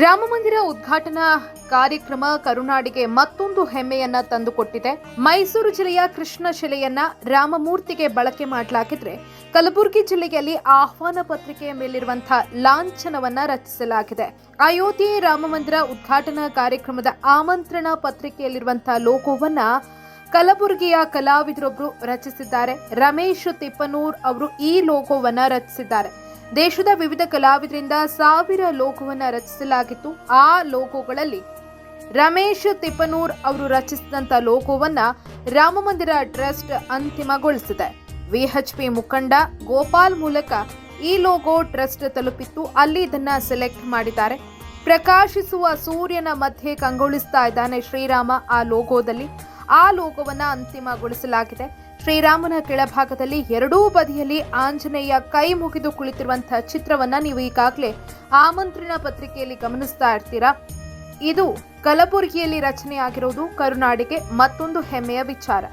ರಾಮಮಂದಿರ ಉದ್ಘಾಟನಾ ಕಾರ್ಯಕ್ರಮ ಕರುನಾಡಿಗೆ ಮತ್ತೊಂದು ಹೆಮ್ಮೆಯನ್ನ ತಂದುಕೊಟ್ಟಿದೆ. ಮೈಸೂರು ಜಿಲ್ಲೆಯ ಕೃಷ್ಣ ಶಿಲೆಯನ್ನ ರಾಮಮೂರ್ತಿಗೆ ಬಳಕೆ ಮಾಡಲಾಗಿದ್ರೆ ಕಲಬುರಗಿ ಜಿಲ್ಲೆಯಲ್ಲಿ ಆಹ್ವಾನ ಪತ್ರಿಕೆಯ ಮೇಲಿರುವಂತಹ ಲಾಂಛನವನ್ನ ರಚಿಸಲಾಗಿದೆ. ಅಯೋಧ್ಯೆ ರಾಮಮಂದಿರ ಉದ್ಘಾಟನಾ ಕಾರ್ಯಕ್ರಮದ ಆಮಂತ್ರಣ ಪತ್ರಿಕೆಯಲ್ಲಿರುವಂತಹ ಲೋಗೋವನ್ನ ಕಲಬುರಗಿಯ ಕಲಾವಿದರೊಬ್ಬರು ರಚಿಸಿದ್ದಾರೆ. ರಮೇಶ್ ತಿಪ್ಪನೂರ್ ಅವರು ಈ ಲೋಗೋವನ್ನ ರಚಿಸಿದ್ದಾರೆ. ದೇಶದ ವಿವಿಧ ಕಲಾವಿದರಿಂದ ಸಾವಿರ ಲೋಕವನ್ನು ರಚಿಸಲಾಗಿತ್ತು. ಆ ಲೋಗೋಗಳಲ್ಲಿ ರಮೇಶ್ ತಿಪ್ಪನೂರ್ ಅವರು ರಚಿಸಿದಂತ ಲೋಕೋವನ್ನ ರಾಮಮಂದಿರ ಟ್ರಸ್ಟ್ ಅಂತಿಮಗೊಳಿಸಿದೆ. ವಿಎಚ್ಪಿ ಮುಖಂಡ ಗೋಪಾಲ್ ಮೂಲಕ ಈ ಲೋಗೋ ಟ್ರಸ್ಟ್ ತಲುಪಿತ್ತು. ಅಲ್ಲಿ ಇದನ್ನ ಸೆಲೆಕ್ಟ್ ಮಾಡಿದ್ದಾರೆ. ಪ್ರಕಾಶಿಸುವ ಸೂರ್ಯನ ಮಧ್ಯೆ ಕಂಗೊಳಿಸ್ತಾ ಇದ್ದಾನೆ ಶ್ರೀರಾಮ ಆ ಲೋಗೋದಲ್ಲಿ. ಆ ಲೋಗೋವನ್ನ ಅಂತಿಮಗೊಳಿಸಲಾಗಿದೆ. ಶ್ರೀರಾಮನ ಕೆಳಭಾಗದಲ್ಲಿ ಎರಡೂ ಬದಿಯಲ್ಲಿ ಆಂಜನೇಯ ಕೈ ಮುಗಿದು ಕುಳಿತಿರುವಂತಹ ಚಿತ್ರವನ್ನ ನೀವು ಈಗಾಗಲೇ ಆಮಂತ್ರಣ ಪತ್ರಿಕೆಯಲ್ಲಿ ಗಮನಿಸ್ತಾ ಇರ್ತೀರಾ? ಇದು ಕಲಬುರಗಿಯಲ್ಲಿ ರಚನೆಯಾಗಿರುವುದು ಕರುನಾಡಿಗೆ ಮತ್ತೊಂದು ಹೆಮ್ಮೆಯ ವಿಚಾರ.